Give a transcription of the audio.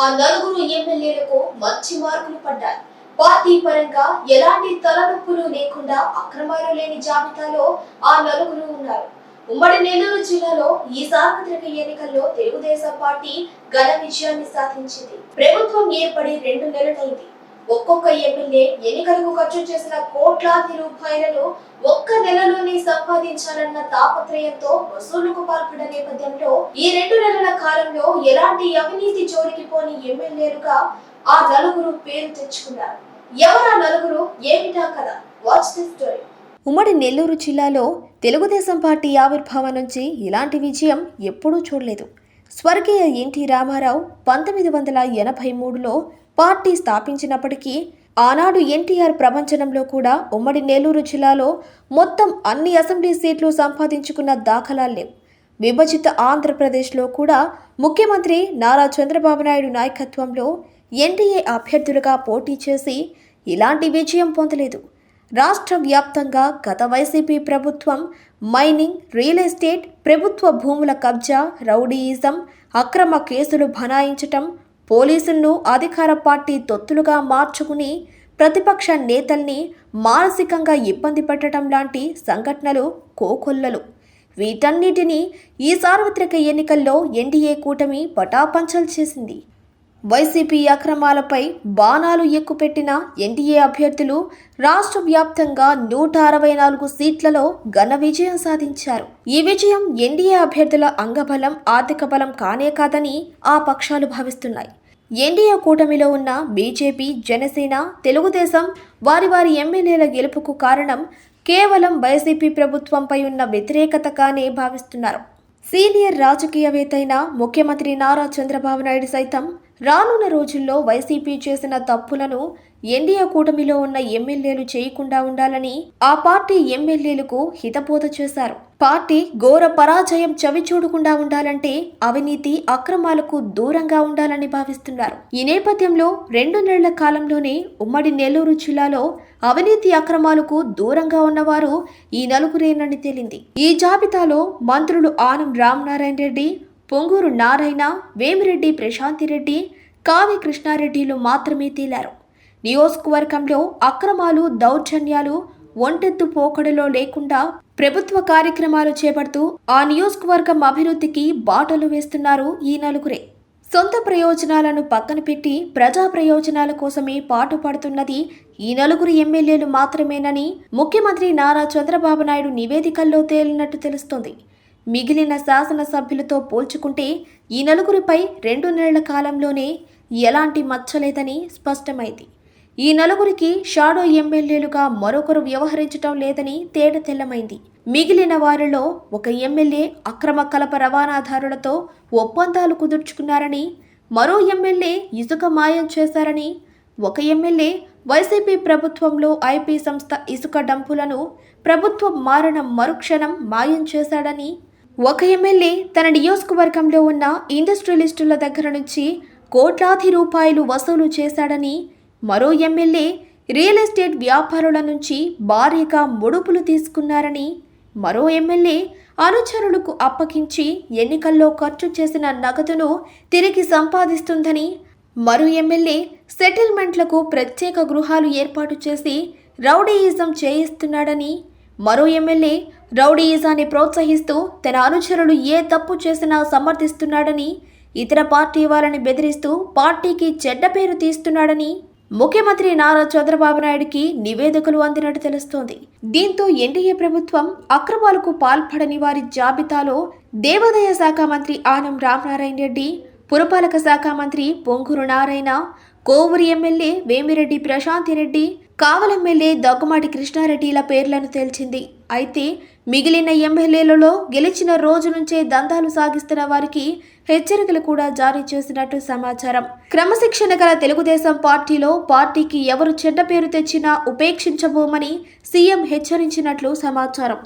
ఆ నలుగురు ఎమ్మెల్యేలకు మంచి మార్కులు పడ్డాయి. పార్టీ పరంగా ఎలాంటి తలనొప్పులు లేకుండా అక్రమాలు లేని జాబితాలో ఆ నలుగురు ఉన్నారు. ఉమ్మడి నెల్లూరు జిల్లాలో ఈ సార్వత్రిక ఎన్నికల్లో తెలుగుదేశం పార్టీ ఘన విజయాన్ని సాధించింది. ప్రభుత్వం ఏర్పడి రెండు నెలలైంది. ఒక్కొక్క ఎమ్మెల్యే ఎన్నికలకు ఖర్చు చేసిన కోట్లాది రూపాయలను ఒక్క నెలలోనే సంపాదించాలన్న తాపత్రయంతో వసూలుకు పాల్పడ్డ నేపథ్యంలో ఈ రెండు నెలల కాలంలో ఎలాంటి అవినీతి జోలికి పోని ఎమ్మెల్యేలుగా ఆ నలుగురు పేరు తెచ్చుకున్నారు. ఎవరా నలుగురు? ఏమిటా కదా వాచ్ ది స్టోరీ ఉమ్మడి నెల్లూరు జిల్లాలో తెలుగుదేశం పార్టీ ఆవిర్భావం నుంచి ఇలాంటి విజయం ఎప్పుడూ చూడలేదు. స్వర్గీయ ఎన్టీ రామారావు పంతొమ్మిది వందల ఎనభై మూడులో పార్టీ స్థాపించినప్పటికీ ఆనాడు ఎన్టీఆర్ ప్రపంచంలో కూడా ఉమ్మడి నెల్లూరు జిల్లాలో మొత్తం అన్ని అసెంబ్లీ సీట్లు సంపాదించుకున్న దాఖలాలు లేవు. విభజిత ఆంధ్రప్రదేశ్లో కూడా ముఖ్యమంత్రి నారా చంద్రబాబు నాయుడు నాయకత్వంలో ఎన్డీఏ అభ్యర్థులుగా పోటీ చేసి ఇలాంటి విజయం పొందలేదు. రాష్ట్ర వ్యాప్తంగా గత వైసీపీ ప్రభుత్వం మైనింగ్ రియల్ ఎస్టేట్ ప్రభుత్వ భూముల కబ్జా రౌడీయిజం అక్రమ కేసులు బనాయించటం పోలీసులను అధికార పార్టీ తొత్తులుగా మార్చుకుని ప్రతిపక్ష నేతల్ని మానసికంగా ఇబ్బంది పెట్టడం లాంటి సంఘటనలు కోకొల్లలు. వీటన్నిటినీ ఈ సార్వత్రిక ఎన్నికల్లో ఎన్డీఏ కూటమి పటాపంచలు చేసింది. వైసీపీ అక్రమాలపై బాణాలు ఎక్కుపెట్టిన ఎన్డీఏ అభ్యర్థులు రాష్ట్ర వ్యాప్తంగా నూట అరవై నాలుగు సీట్లలో ఘన విజయం సాధించారు. ఈ విజయం ఎన్డీఏ అభ్యర్థుల అంగబలం ఆర్థిక బలం కానే కాదని ఆ పక్షాలు భావిస్తున్నాయి. ఎన్డీఏ కూటమిలో ఉన్న బీజేపీ జనసేన తెలుగుదేశం వారి వారి ఎమ్మెల్యేల గెలుపుకు కారణం కేవలం వైసీపీ ప్రభుత్వంపై ఉన్న వ్యతిరేకతగానే భావిస్తున్నారు. సీనియర్ రాజకీయవేత్త అయిన ముఖ్యమంత్రి నారా చంద్రబాబు నాయుడు సైతం రానున్న రోజుల్లో వైసీపీ చేసిన తప్పులను ఎన్డీఏ కూటమిలో ఉన్న ఎమ్మెల్యేలు చేయకుండా ఉండాలని ఆ పార్టీ ఎమ్మెల్యేలకు హితబోధ చేశారు. పార్టీ ఘోర పరాజయం చవిచూడకుండా ఉండాలంటే అవినీతి అక్రమాలకు దూరంగా ఉండాలని భావిస్తున్నారు. ఈ నేపథ్యంలో రెండు నెలల కాలంలోనే ఉమ్మడి నెల్లూరు జిల్లాలో అవినీతి అక్రమాలకు దూరంగా ఉన్నవారు ఈ నలుగురేనని తేలింది. ఈ జాబితాలో మంత్రులు ఆనం రామనారాయణ రెడ్డి పొంగూరు నారాయణ వేమిరెడ్డి ప్రశాంతిరెడ్డి కావి కృష్ణారెడ్డిలు మాత్రమే తేలారు. నియోజకవర్గంలో అక్రమాలు దౌర్జన్యాలు ఒంటెత్తు పోకడలో లేకుండా ప్రభుత్వ కార్యక్రమాలు చేపడుతూ ఆ నియోజకవర్గం అభివృద్ధికి బాటలు వేస్తున్నారు ఈ నలుగురే. సొంత ప్రయోజనాలను పక్కన పెట్టి ప్రజా ప్రయోజనాల కోసమే పాటుపడుతున్నది ఈ నలుగురు ఎమ్మెల్యేలు మాత్రమేనని ముఖ్యమంత్రి నారా చంద్రబాబు నాయుడు నివేదికల్లో తేలినట్టు తెలుస్తోంది. మిగిలిన శాసనసభ్యులతో పోల్చుకుంటే ఈ నలుగురిపై రెండు నెలల కాలంలోనే ఎలాంటి మచ్చలేదని స్పష్టమైంది. ఈ నలుగురికి షాడో ఎమ్మెల్యేలుగా మరొకరు వ్యవహరించటం లేదని తేడ తెల్లమైంది. మిగిలిన వారిలో ఒక ఎమ్మెల్యే అక్రమ కలప రవాణాదారులతో ఒప్పందాలు కుదుర్చుకున్నారని మరో ఎమ్మెల్యే ఇసుక మాయం చేశారని ఒక ఎమ్మెల్యే వైసీపీ ప్రభుత్వంలో ఐపీ సంస్థ ఇసుక డంపులను ప్రభుత్వం మారిన మరుక్షణం మాయం చేశాడని ఒక ఎమ్మెల్యే తన నియోజకవర్గంలో ఉన్న ఇండస్ట్రియలిస్టుల దగ్గర నుంచి కోట్లాది రూపాయలు వసూలు చేశాడని మరో ఎమ్మెల్యే రియల్ ఎస్టేట్ వ్యాపారుల నుంచి భారీగా ముడుపులు తీసుకున్నారని మరో ఎమ్మెల్యే అనుచరులకు అప్పగించి ఎన్నికల్లో ఖర్చు చేసిన నగదును తిరిగి సంపాదిస్తుందని మరో ఎమ్మెల్యే సెటిల్మెంట్లకు ప్రత్యేక గృహాలు ఏర్పాటు చేసి రౌడీయిజం చేయిస్తున్నాడని మరో ఎమ్మెల్యే రౌడీయిజాన్ని ప్రోత్సహిస్తూ తన అనుచరులు ఏ తప్పు చేసినా సమర్థిస్తున్నాడని ఇతర పార్టీ వారిని బెదిరిస్తూ పార్టీకి చెడ్డ పేరు తీస్తున్నాడని ముఖ్యమంత్రి నారా చంద్రబాబు నాయుడికి నివేదికలు అందినట్టు తెలుస్తోంది. దీంతో ఎన్డీఏ ప్రభుత్వం అక్రమాలకు పాల్పడని వారి జాబితాలో దేవాదాయ శాఖ మంత్రి ఆనం రామనారాయణ రెడ్డి పురపాలక శాఖ మంత్రి పొంగూరు నారాయణ కోవూరు ఎమ్మెల్యే వేమిరెడ్డి ప్రశాంతిరెడ్డి కావల ఎమ్మెల్యే దగ్గుమాటి కృష్ణారెడ్డిల పేర్లను తేల్చింది. అయితే మిగిలిన ఎమ్మెల్యేలలో గెలిచిన రోజు నుంచే దందాలు సాగిస్తున్న వారికి హెచ్చరికలు కూడా జారీ చేసినట్టు సమాచారం. క్రమశిక్షణ గల తెలుగుదేశం పార్టీలో పార్టీకి ఎవరు చెడ్డ పేరు తెచ్చినా ఉపేక్షించబోమని సీఎం హెచ్చరించినట్లు సమాచారం.